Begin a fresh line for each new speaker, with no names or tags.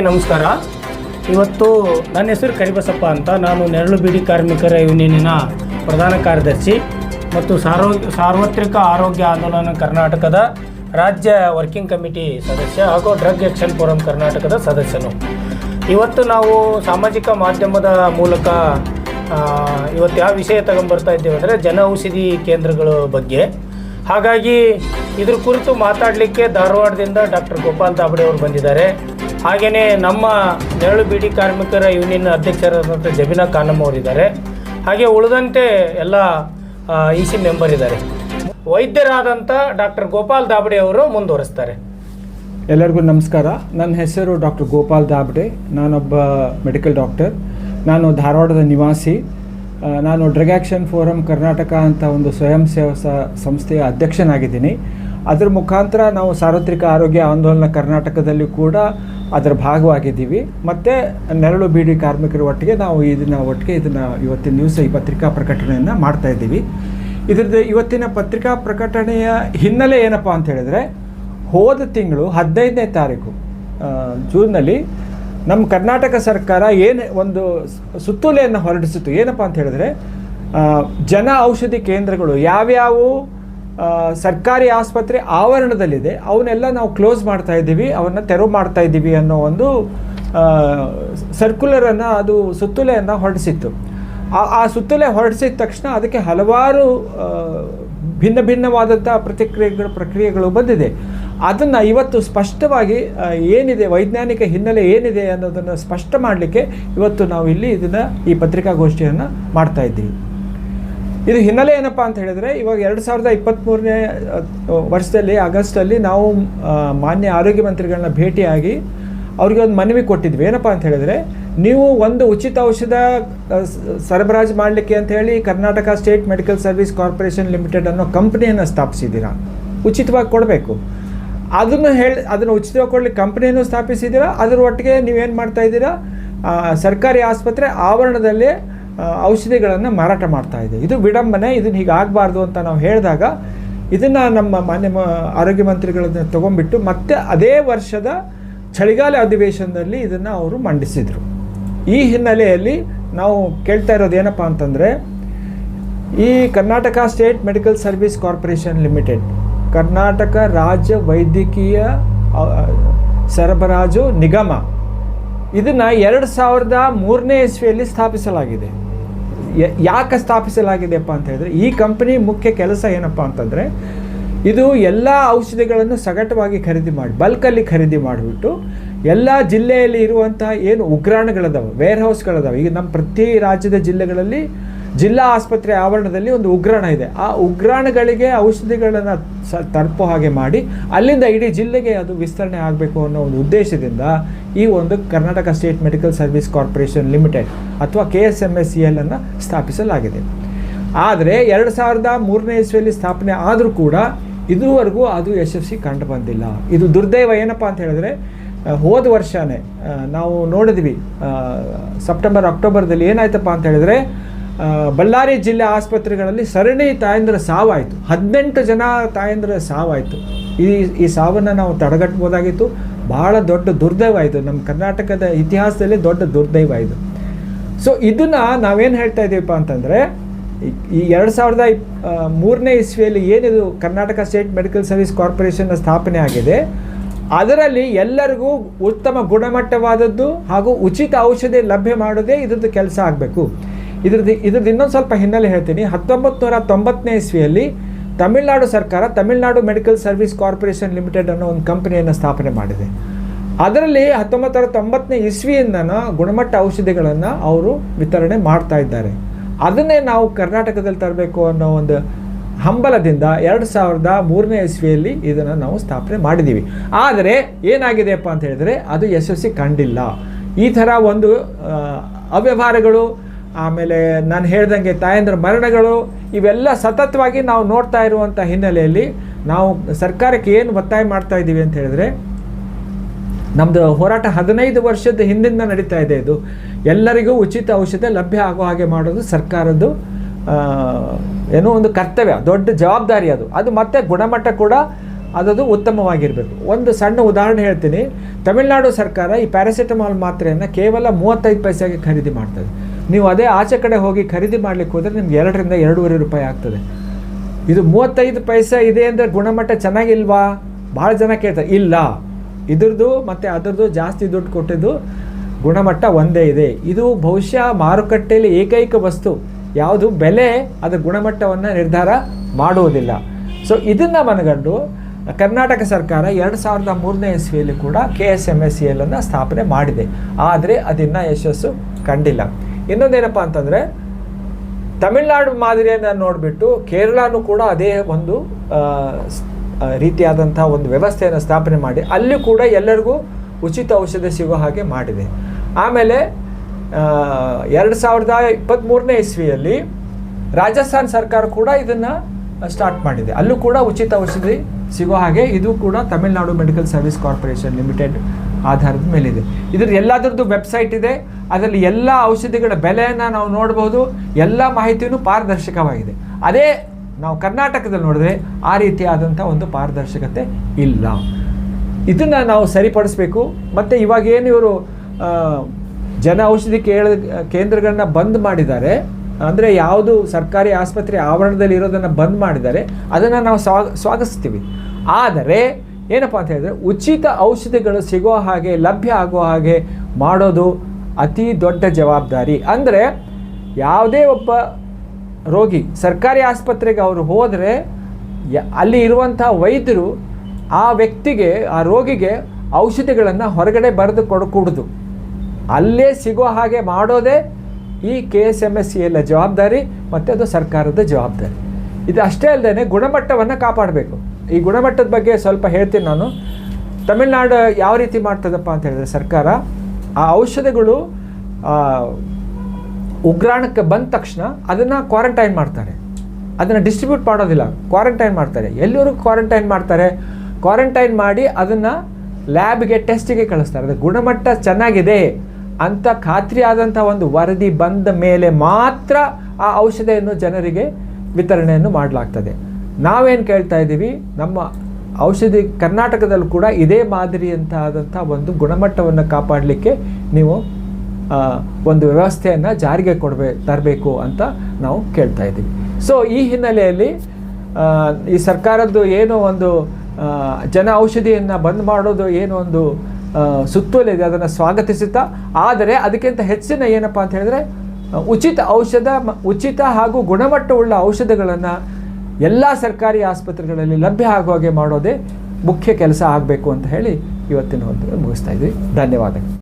ನಮಸ್ಕಾರ. ಇವತ್ತು ನನ್ನ ಹೆಸರು ಕರಿಬಸಪ್ಪ ಅಂತ. ನಾನು ನೆರಳು ಬೀಡಿ ಕಾರ್ಮಿಕರ ಯೂನಿಯನಿನ ಪ್ರಧಾನ ಕಾರ್ಯದರ್ಶಿ ಮತ್ತು ಸಾರ್ವ ಸಾರ್ವತ್ರಿಕ ಆರೋಗ್ಯ ಆಂದೋಲನ ಕರ್ನಾಟಕದ ರಾಜ್ಯ ವರ್ಕಿಂಗ್ ಕಮಿಟಿ ಸದಸ್ಯ ಹಾಗೂ ಡ್ರಗ್ ಆ್ಯಕ್ಷನ್ ಫೋರಂ ಕರ್ನಾಟಕದ ಸದಸ್ಯನು. ಇವತ್ತು ನಾವು ಸಾಮಾಜಿಕ ಮಾಧ್ಯಮದ ಮೂಲಕ ಇವತ್ತು ಯಾವ ವಿಷಯ ತಗೊಂಬರ್ತಾ ಇದ್ದೇವೆ ಅಂದರೆ ಜನ ಔಷಧಿ ಕೇಂದ್ರಗಳ ಬಗ್ಗೆ. ಹಾಗಾಗಿ ಇದ್ರ ಕುರಿತು ಮಾತಾಡಲಿಕ್ಕೆ ಧಾರವಾಡದಿಂದ ಡಾಕ್ಟರ್ ಗೋಪಾಲ್ ದಾಬಡೆ ಅವರು ಬಂದಿದ್ದಾರೆ. ಹಾಗೆಯೇ ನಮ್ಮ ನೆರಳು ಬೀಡಿ ಕಾರ್ಮಿಕರ ಯೂನಿಯನ್ ಅಧ್ಯಕ್ಷರಾದಂಥ ಜಬೀನಾ ಖಾನಮ್ ಅವರಿದ್ದಾರೆ. ಹಾಗೆ ಉಳಿದಂತೆ ಎಲ್ಲ ಇ ಸಿ ಮೆಂಬರ್ ಇದ್ದಾರೆ. ವೈದ್ಯರಾದಂಥ ಡಾಕ್ಟರ್ ಗೋಪಾಲ್ ದಾಬಡೆ ಅವರು ಮುಂದುವರಿಸ್ತಾರೆ.
ಎಲ್ಲರಿಗೂ ನಮಸ್ಕಾರ. ನನ್ನ ಹೆಸರು ಡಾಕ್ಟರ್ ಗೋಪಾಲ್ ದಾಬ್ಡೆ ನಾನೊಬ್ಬ ಮೆಡಿಕಲ್ ಡಾಕ್ಟರ್. ನಾನು ಧಾರವಾಡದ ನಿವಾಸಿ. ನಾನು ಡ್ರಗ್ ಆ್ಯಕ್ಷನ್ ಫೋರಮ್ ಕರ್ನಾಟಕ ಅಂತ ಒಂದು ಸ್ವಯಂ ಸೇವಾ ಸಂಸ್ಥೆಯ ಅಧ್ಯಕ್ಷನಾಗಿದ್ದೀನಿ. ಅದರ ಮುಖಾಂತರ ನಾವು ಸಾರ್ವತ್ರಿಕ ಆರೋಗ್ಯ ಆಂದೋಲನ ಕರ್ನಾಟಕದಲ್ಲಿ ಕೂಡ ಅದರ ಭಾಗವಾಗಿದ್ದೀವಿ. ಮತ್ತು ನೆರಳು ಬೀಡಿ ಕಾರ್ಮಿಕರ ಒಟ್ಟಿಗೆ ನಾವು ಇದನ್ನು ಒಟ್ಟಿಗೆ ಇದನ್ನು ಇವತ್ತಿನ ನ್ಯೂಸ್ ಈ ಪತ್ರಿಕಾ ಪ್ರಕಟಣೆಯನ್ನು ಮಾಡ್ತಾ ಇದ್ದೀವಿ. ಇದ್ರದ್ದು ಇವತ್ತಿನ ಪತ್ರಿಕಾ ಪ್ರಕಟಣೆಯ ಹಿನ್ನೆಲೆ ಏನಪ್ಪ ಅಂತ ಹೇಳಿದ್ರೆ, ಹೋದ ತಿಂಗಳು ಹದಿನೈದನೇ ತಾರೀಕು ಜೂನ್ನಲ್ಲಿ ನಮ್ಮ ಕರ್ನಾಟಕ ಸರ್ಕಾರ ಏನು ಒಂದು ಸುತ್ತೋಲೆಯನ್ನು ಹೊರಡಿಸಿತು ಏನಪ್ಪ ಅಂತ ಹೇಳಿದ್ರೆ ಜನ ಔಷಧಿ ಕೇಂದ್ರಗಳು ಯಾವ್ಯಾವ ಸರ್ಕಾರಿ ಆಸ್ಪತ್ರೆ ಆವರಣದಲ್ಲಿದೆ. ಅವನ್ನೆಲ್ಲ ನಾವು ಕ್ಲೋಸ್ ಮಾಡ್ತಾ ಇದ್ದೀವಿ. ಅವನ್ನ ತೆರವು ಮಾಡ್ತಾ ಇದ್ದೀವಿ ಅನ್ನೋ ಒಂದು ಸರ್ಕ್ಯುಲರನ್ನು ಅದು ಸುತ್ತೋಲೆಯನ್ನು ಹೊರಡಿಸಿತ್ತು. ಆ ಸುತ್ತೋಲೆ ಹೊರಡಿಸಿದ ತಕ್ಷಣ ಅದಕ್ಕೆ ಹಲವಾರು ಭಿನ್ನ ಭಿನ್ನವಾದಂಥ ಪ್ರತಿಕ್ರಿಯೆಗಳು, ಪ್ರಕ್ರಿಯೆಗಳು ಬಂದಿದೆ. ಅದನ್ನು ಇವತ್ತು ಸ್ಪಷ್ಟವಾಗಿ ಏನಿದೆ, ವೈಜ್ಞಾನಿಕ ಹಿನ್ನೆಲೆ ಏನಿದೆ ಅನ್ನೋದನ್ನು ಸ್ಪಷ್ಟ ಮಾಡಲಿಕ್ಕೆ ಇವತ್ತು ನಾವು ಇಲ್ಲಿ ಇದನ್ನು, ಈ ಪತ್ರಿಕಾಗೋಷ್ಠಿಯನ್ನು ಮಾಡ್ತಾ ಇದ್ದೀವಿ. ಇದು ಹಿನ್ನೆಲೆ ಏನಪ್ಪ ಅಂತ ಹೇಳಿದರೆ, ಇವಾಗ ಎರಡು ಸಾವಿರದ ಇಪ್ಪತ್ತ್ಮೂರನೇ ವರ್ಷದಲ್ಲಿ, ಆಗಸ್ಟಲ್ಲಿ ನಾವು ಮಾನ್ಯ ಆರೋಗ್ಯ ಮಂತ್ರಿಗಳನ್ನ ಭೇಟಿಯಾಗಿ ಅವ್ರಿಗೆ ಒಂದು ಮನವಿ ಕೊಟ್ಟಿದ್ವಿ. ಏನಪ್ಪ ಅಂತ ಹೇಳಿದರೆ, ನೀವು ಒಂದು ಉಚಿತ ಔಷಧ ಸರಬರಾಜು ಮಾಡಲಿಕ್ಕೆ ಅಂತ ಹೇಳಿ Karnataka State Medical Service Corporation Limited ಅನ್ನೋ ಕಂಪ್ನಿಯನ್ನು ಸ್ಥಾಪಿಸಿದ್ದೀರಾ? ಉಚಿತವಾಗಿ ಕೊಡಬೇಕು. ಅದನ್ನು ಹೇಳಿ, ಅದನ್ನು ಉಚಿತವಾಗಿ ಕೊಡಲಿಕ್ಕೆ ಕಂಪ್ನಿಯನ್ನು ಸ್ಥಾಪಿಸಿದ್ದೀರಾ? ಅದರ ಒಟ್ಟಿಗೆ ನೀವೇನು ಮಾಡ್ತಾ ಇದ್ದೀರಾ? ಸರ್ಕಾರಿ ಆಸ್ಪತ್ರೆ ಆವರಣದಲ್ಲೇ ಔಷಧಿಗಳನ್ನು ಮಾರಾಟ ಮಾಡ್ತಾ ಇದೆ. ಇದು ವಿಡಂಬನೆ, ಇದನ್ನು ಹೀಗೆ ಆಗಬಾರ್ದು ಅಂತ ನಾವು ಹೇಳಿದಾಗ ಇದನ್ನು ನಮ್ಮ ಮಾನ್ಯ ಆರೋಗ್ಯ ಮಂತ್ರಿಗಳನ್ನ ತೊಗೊಂಡ್ಬಿಟ್ಟು ಮತ್ತೆ ಅದೇ ವರ್ಷದ ಚಳಿಗಾಲ ಅಧಿವೇಶನದಲ್ಲಿ ಇದನ್ನು ಅವರು ಮಂಡಿಸಿದರು. ಈ ಹಿನ್ನೆಲೆಯಲ್ಲಿ ನಾವು ಕೇಳ್ತಾ ಇರೋದು ಏನಪ್ಪ ಅಂತಂದರೆ, ಈ Karnataka State Medical Service Corporation Limited, Karnataka ರಾಜ್ಯ ವೈದ್ಯಕೀಯ ಸರಬರಾಜು ನಿಗಮ ಇದನ್ನು ಎರಡು ಸಾವಿರದ ಮೂರನೇ ಇಸ್ವಿಯಲ್ಲಿ ಸ್ಥಾಪಿಸಲಾಗಿದೆ. ಯಾಕೆ ಸ್ಥಾಪಿಸಲಾಗಿದೆಪ್ಪ ಅಂತ ಹೇಳಿದ್ರೆ, ಈ ಕಂಪನಿ ಮುಖ್ಯ ಕೆಲಸ ಏನಪ್ಪ ಅಂತಂದರೆ, ಇದು ಎಲ್ಲ ಔಷಧಿಗಳನ್ನು ಸಗಟವಾಗಿ ಖರೀದಿ ಮಾಡಿ, ಬಲ್ಕಲ್ಲಿ ಖರೀದಿ ಮಾಡಿಬಿಟ್ಟು, ಎಲ್ಲ ಜಿಲ್ಲೆಯಲ್ಲಿ ಇರುವಂತಹ ಏನು ಉಗ್ರಾಣಗಳಿದಾವೆ ವೇರ್ ಹೌಸ್ಗಳಿದಾವೆ ಈಗ ನಮ್ಮ ಪ್ರತಿ ರಾಜ್ಯದ ಜಿಲ್ಲೆಗಳಲ್ಲಿ ಜಿಲ್ಲಾ ಆಸ್ಪತ್ರೆ ಆವರಣದಲ್ಲಿ ಒಂದು ಉಗ್ರಾಣ ಇದೆ. ಆ ಉಗ್ರಾಣಗಳಿಗೆ ಔಷಧಿಗಳನ್ನು ಸ ಹಾಗೆ ಮಾಡಿ ಅಲ್ಲಿಂದ ಇಡೀ ಜಿಲ್ಲೆಗೆ ಅದು ವಿಸ್ತರಣೆ ಆಗಬೇಕು ಅನ್ನೋ ಒಂದು ಉದ್ದೇಶದಿಂದ ಈ ಒಂದು Karnataka State Medical Service Corporation Limited ಅಥವಾ K S M S C L ಅನ್ನು ಸ್ಥಾಪಿಸಲಾಗಿದೆ. ಆದರೆ ಎರಡು ಸಾವಿರದ ಮೂರನೇ ಇಸ್ವಿಯಲ್ಲಿ ಸ್ಥಾಪನೆ ಆದರೂ ಕೂಡ ಇದುವರೆಗೂ ಅದು ಯಶಸ್ವಿ ಕಂಡು ಬಂದಿಲ್ಲ. ಇದು ದುರ್ದೈವ ಏನಪ್ಪ ಅಂತ ಹೇಳಿದ್ರೆ ಹೋದ ವರ್ಷನೇ ನಾವು ನೋಡಿದ್ವಿ ಸೆಪ್ಟೆಂಬರ್, ಅಕ್ಟೋಬರ್ದಲ್ಲಿ ಏನಾಯ್ತಪ್ಪ ಅಂತ ಹೇಳಿದ್ರೆ ಬಳ್ಳಾರಿ ಜಿಲ್ಲೆ ಆಸ್ಪತ್ರೆಗಳಲ್ಲಿ ಸರಣಿ ತಾಯಂದ್ರ ಸಾವಾಯಿತು. ಹದಿನೆಂಟು ಜನ ತಾಯಂದ್ರ ಸಾವಾಯಿತು. ಈ ಈ ಸಾವನ್ನು ನಾವು ತಡೆಗಟ್ಬೋದಾಗಿತ್ತು. ಬಹಳ ದೊಡ್ಡ ದುರ್ದೈವ ಇದು. ನಮ್ಮ ಕರ್ನಾಟಕದ ಇತಿಹಾಸದಲ್ಲಿ ದೊಡ್ಡ ದುರ್ದೈವ ಇದು. ಸೊ ಇದನ್ನು ನಾವೇನು ಹೇಳ್ತಾ ಇದ್ದೀವಪ್ಪ ಅಂತಂದರೆ, ಈ ಎರಡು ಸಾವಿರದ ಮೂರನೇ ಇಸ್ವಿಯಲ್ಲಿ ಏನಿದು ಕರ್ನಾಟಕ ಸ್ಟೇಟ್ ಮೆಡಿಕಲ್ ಸರ್ವಿಸ್ ಕಾರ್ಪೊರೇಷನ್ನ ಸ್ಥಾಪನೆ ಆಗಿದೆ. ಅದರಲ್ಲಿ ಎಲ್ಲರಿಗೂ ಉತ್ತಮ ಗುಣಮಟ್ಟವಾದದ್ದು ಹಾಗೂ ಉಚಿತ ಔಷಧಿ ಲಭ್ಯ ಮಾಡೋದೇ ಇದ್ರದ್ದು ಕೆಲಸ ಆಗಬೇಕು. ಇದ್ರದ್ದು ಇದ್ರದ್ದು ಇನ್ನೊಂದು ಸ್ವಲ್ಪ ಹಿನ್ನೆಲೆ ಹೇಳ್ತೀನಿ. ಹತ್ತೊಂಬತ್ತು ನೂರ ತೊಂಬತ್ತನೇ ಇಸ್ವಿಯಲ್ಲಿ ತಮಿಳುನಾಡು ಸರ್ಕಾರ, Tamil Nadu Medical Service Corporation Limited ಅನ್ನೋ ಒಂದು ಕಂಪನಿಯನ್ನು ಸ್ಥಾಪನೆ ಮಾಡಿದೆ. ಅದರಲ್ಲಿ ಹತ್ತೊಂಬತ್ತು ನೂರ ತೊಂಬತ್ತನೇ ಇಸ್ವಿಯಿಂದನ ಗುಣಮಟ್ಟ ಔಷಧಿಗಳನ್ನು ಅವರು ವಿತರಣೆ ಮಾಡ್ತಾ ಇದ್ದಾರೆ. ಅದನ್ನೇ ನಾವು ಕರ್ನಾಟಕದಲ್ಲಿ ತರಬೇಕು ಅನ್ನೋ ಒಂದು ಹಂಬಲದಿಂದ ಎರಡು ಸಾವಿರದ ಮೂರನೇ ಇಸ್ವಿಯಲ್ಲಿ ಇದನ್ನು ನಾವು ಸ್ಥಾಪನೆ ಮಾಡಿದ್ದೀವಿ ಆದರೆ ಏನಾಗಿದೆಯಪ್ಪ ಅಂತ ಹೇಳಿದರೆ ಅದು ಯಶಸ್ವಿ ಕಂಡಿಲ್ಲ. ಈ ಥರ ಒಂದು ಅವ್ಯವಹಾರಗಳು ಆಮೇಲೆ ನಾನು ಹೇಳ್ದಂಗೆ ತಾಯಂದ್ರ ಮರಣಗಳು ಇವೆಲ್ಲ ಸತತವಾಗಿ ನಾವು ನೋಡ್ತಾ ಇರುವಂಥ ಹಿನ್ನೆಲೆಯಲ್ಲಿ ನಾವು ಸರ್ಕಾರಕ್ಕೆ ಏನು ಒತ್ತಾಯ ಮಾಡ್ತಾ ಇದ್ದೀವಿ ಅಂತ ಹೇಳಿದ್ರೆ ನಮ್ಮದು ಹೋರಾಟ ಹದಿನೈದು ವರ್ಷದ ಹಿಂದಿಂದ ನಡೀತಾ ಇದೆ ಇದು. ಎಲ್ಲರಿಗೂ ಉಚಿತ ಔಷಧ ಲಭ್ಯ ಆಗೋ ಹಾಗೆ ಮಾಡೋದು ಸರ್ಕಾರದ್ದು ಏನೋ ಒಂದು ಕರ್ತವ್ಯ, ದೊಡ್ಡ ಜವಾಬ್ದಾರಿ ಅದು. ಅದು ಮತ್ತೆ ಗುಣಮಟ್ಟ ಕೂಡ ಅದದು ಉತ್ತಮವಾಗಿರಬೇಕು. ಒಂದು ಸಣ್ಣ ಉದಾಹರಣೆ ಹೇಳ್ತೀನಿ. ತಮಿಳುನಾಡು ಸರ್ಕಾರ ಈ ಪ್ಯಾರಾಸಿಟಮಾಲ್ ಮಾತ್ರೆಯನ್ನು ಕೇವಲ ಮೂವತ್ತೈದು ಪೈಸೆಗೆ ಖರೀದಿ ಮಾಡ್ತದೆ ನೀವು ಅದೇ ಆಚೆ ಕಡೆ ಹೋಗಿ ಖರೀದಿ ಮಾಡ್ಲಿಕ್ಕೆ ಹೋದರೆ ನಿಮ್ಗೆ ಎರಡರಿಂದ ಎರಡೂವರೆ ರೂಪಾಯಿ ಆಗ್ತದೆ. ಇದು ಮೂವತ್ತೈದು ಪೈಸೆ ಇದೆ ಅಂದರೆ ಗುಣಮಟ್ಟ ಚೆನ್ನಾಗಿಲ್ವಾ? ಭಾಳ ಜನ ಕೇಳ್ತಾರೆ, ಇಲ್ಲ. ಇದ್ರದ್ದು ಮತ್ತು ಅದರದ್ದು ಜಾಸ್ತಿ ದುಡ್ಡು ಕೊಟ್ಟಿದ್ದು ಗುಣಮಟ್ಟ ಒಂದೇ ಇದೆ. ಇದು ಬಹುಶಃ ಮಾರುಕಟ್ಟೆಯಲ್ಲಿ ಏಕೈಕ ವಸ್ತು. ಯಾವುದು? ಬೆಲೆ, ಅದರ ಗುಣಮಟ್ಟವನ್ನು ನಿರ್ಧಾರ ಮಾಡುವುದಿಲ್ಲ. ಸೊ ಇದನ್ನು ಮನಗಂಡು ಕರ್ನಾಟಕ ಸರ್ಕಾರ ಎರಡು ಸಾವಿರದ ಮೂರನೇ ಇಸ್ವಿಯಲ್ಲಿ ಕೂಡ K S M S C ಎಲ್ಲನ್ನು ಸ್ಥಾಪನೆ ಮಾಡಿದೆ. ಆದರೆ ಅದಿನ್ನ ಯಶಸ್ಸು ಕಂಡಿಲ್ಲ. ಇನ್ನೊಂದೇನಪ್ಪ ಅಂತಂದರೆ, ತಮಿಳ್ನಾಡು ಮಾದರಿಯನ್ನು ನೋಡಿಬಿಟ್ಟು ಕೇರಳನೂ ಕೂಡ ಅದೇ ಒಂದು ರೀತಿಯಾದಂಥ ಒಂದು ವ್ಯವಸ್ಥೆಯನ್ನು ಸ್ಥಾಪನೆ ಮಾಡಿ, ಅಲ್ಲಿ ಕೂಡ ಎಲ್ಲರಿಗೂ ಉಚಿತ ಔಷಧ ಸಿಗೋ ಹಾಗೆ ಮಾಡಿದೆ. ಆಮೇಲೆ ಎರಡು ಸಾವಿರದ ಇಪ್ಪತ್ತ್ಮೂರನೇ ಇಸ್ವಿಯಲ್ಲಿ ರಾಜಸ್ಥಾನ್ ಸರ್ಕಾರ ಕೂಡ ಇದನ್ನು ಸ್ಟಾರ್ಟ್ ಮಾಡಿದೆ. ಅಲ್ಲೂ ಕೂಡ ಉಚಿತ ಔಷಧಿ ಸಿಗೋ ಹಾಗೆ, ಇದು ಕೂಡ Tamil Nadu Medical Service Corporation Limited ಆಧಾರದ ಮೇಲಿದೆ. ಇದರ ಎಲ್ಲದರದ್ದು ವೆಬ್ಸೈಟ್ ಇದೆ. ಅದರಲ್ಲಿ ಎಲ್ಲ ಔಷಧಿಗಳ ಬೆಲೆಯನ್ನು ನಾವು ನೋಡ್ಬೋದು. ಎಲ್ಲ ಮಾಹಿತಿಯೂ ಪಾರದರ್ಶಕವಾಗಿದೆ. ಅದೇ ನಾವು ಕರ್ನಾಟಕದಲ್ಲಿ ನೋಡಿದ್ರೆ ಆ ರೀತಿಯಾದಂಥ ಒಂದು ಪಾರದರ್ಶಕತೆ ಇಲ್ಲ. ಇದನ್ನು ನಾವು ಸರಿಪಡಿಸ್ಬೇಕು. ಮತ್ತು ಇವಾಗ ಏನು ಇವರು ಜನ ಔಷಧಿ ಕೇಳ, ಕೇಂದ್ರಗಳನ್ನ ಬಂದ್ ಮಾಡಿದ್ದಾರೆ. ಅಂದರೆ ಯಾವುದು ಸರ್ಕಾರಿ ಆಸ್ಪತ್ರೆ ಆವರಣದಲ್ಲಿ ಇರೋದನ್ನು ಬಂದ್ ಮಾಡಿದ್ದಾರೆ. ಅದನ್ನು ನಾವು ಸ್ವಾಗ ಸ್ವಾಗತಿಸ್ತೀವಿ ಆದರೆ ಏನಪ್ಪ ಅಂತ ಹೇಳಿದ್ರೆ ಉಚಿತ ಔಷಧಿಗಳು ಸಿಗೋ ಹಾಗೆ, ಲಭ್ಯ ಆಗೋ ಹಾಗೆ ಮಾಡೋದು ಅತಿ ದೊಡ್ಡ ಜವಾಬ್ದಾರಿ. ಅಂದರೆ ಯಾವುದೇ ಒಬ್ಬ ರೋಗಿ ಸರ್ಕಾರಿ ಆಸ್ಪತ್ರೆಗೆ ಅವರು ಹೋದರೆ ಅಲ್ಲಿ ಇರುವಂಥ ವೈದ್ಯರು ಆ ವ್ಯಕ್ತಿಗೆ, ಆ ರೋಗಿಗೆ ಔಷಧಿಗಳನ್ನು ಹೊರಗಡೆ ಬರೆದು ಕೊಡಕೂಡ್ದು ಅಲ್ಲೇ ಸಿಗೋ ಹಾಗೆ ಮಾಡೋದೇ ಈ K S M S C ಎಲ್ಲ ಜವಾಬ್ದಾರಿ ಮತ್ತು ಅದು ಸರ್ಕಾರದ ಜವಾಬ್ದಾರಿ. ಇದು ಅಷ್ಟೇ ಅಲ್ಲದೆ ಗುಣಮಟ್ಟವನ್ನು ಕಾಪಾಡಬೇಕು. ಈ ಗುಣಮಟ್ಟದ ಬಗ್ಗೆ ಸ್ವಲ್ಪ ಹೇಳ್ತೀನಿ ನಾನು. ತಮಿಳ್ನಾಡು ಯಾವ ರೀತಿ ಮಾಡ್ತದಪ್ಪ ಅಂತ ಹೇಳಿದ್ರೆ ಸರ್ಕಾರ ಆ ಔಷಧಿಗಳು ಉಗ್ರಾಣಕ್ಕೆ ಬಂದ ತಕ್ಷಣ ಅದನ್ನು ಕ್ವಾರಂಟೈನ್ ಮಾಡ್ತಾರೆ. ಅದನ್ನು ಡಿಸ್ಟ್ರಿಬ್ಯೂಟ್ ಮಾಡೋದಿಲ್ಲ, ಕ್ವಾರಂಟೈನ್ ಮಾಡ್ತಾರೆ. ಎಲ್ಲರೂ ಕ್ವಾರಂಟೈನ್ ಮಾಡ್ತಾರೆ? ಕ್ವಾರಂಟೈನ್ ಮಾಡಿ ಅದನ್ನು ಲ್ಯಾಬ್ಗೆ, ಟೆಸ್ಟಿಗೆ ಕಳಿಸ್ತಾರೆ. ಅದು ಗುಣಮಟ್ಟ ಚೆನ್ನಾಗಿದೆ ಅಂತ ಖಾತ್ರಿ ಆದಂಥ ಒಂದು ವರದಿ ಬಂದ ಮೇಲೆ ಮಾತ್ರ ಆ ಔಷಧಿಯನ್ನು ಜನರಿಗೆ ವಿತರಣೆಯನ್ನು ಮಾಡಲಾಗ್ತದೆ. ನಾವೇನು ಕೇಳ್ತಾ ಇದ್ದೀವಿ, ನಮ್ಮ ಔಷಧಿ ಕರ್ನಾಟಕದಲ್ಲೂ ಕೂಡ ಇದೇ ಮಾದರಿಯಂತ ಆದಂಥ ಒಂದು ಗುಣಮಟ್ಟವನ್ನು ಕಾಪಾಡಲಿಕ್ಕೆ ನೀವು ಒಂದು ವ್ಯವಸ್ಥೆಯನ್ನು ಜಾರಿಗೆ ಕೊಡಬೇ, ತರಬೇಕು ಅಂತ ನಾವು ಕೇಳ್ತಾ ಇದ್ದೀವಿ. ಸೊ ಈ ಹಿನ್ನೆಲೆಯಲ್ಲಿ ಈ ಸರ್ಕಾರದ್ದು ಏನೋ ಒಂದು ಜನ ಔಷಧಿಯನ್ನು ಬಂದ್ ಮಾಡೋದು ಏನೋ ಒಂದು ಸುತ್ತೋಲಿದೆ ಅದನ್ನು ಸ್ವಾಗತಿಸುತ್ತಾ, ಆದರೆ ಅದಕ್ಕಿಂತ ಹೆಚ್ಚಿನ ಏನಪ್ಪ ಅಂತ ಹೇಳಿದ್ರೆ, ಉಚಿತ ಔಷಧ ಉಚಿತ ಹಾಗೂ ಗುಣಮಟ್ಟವುಳ್ಳ ಔಷಧಗಳನ್ನು ಎಲ್ಲ ಸರ್ಕಾರಿ ಆಸ್ಪತ್ರೆಗಳಲ್ಲಿ ಲಭ್ಯ ಆಗೋ ಹಾಗೆ ಮಾಡೋದೇ ಮುಖ್ಯ ಕೆಲಸ ಆಗಬೇಕು ಅಂತ ಹೇಳಿ ಇವತ್ತಿನ ಹೊತ್ತು ಮುಗಿಸ್ತಾ ಇದ್ವಿ. ಧನ್ಯವಾದಗಳು.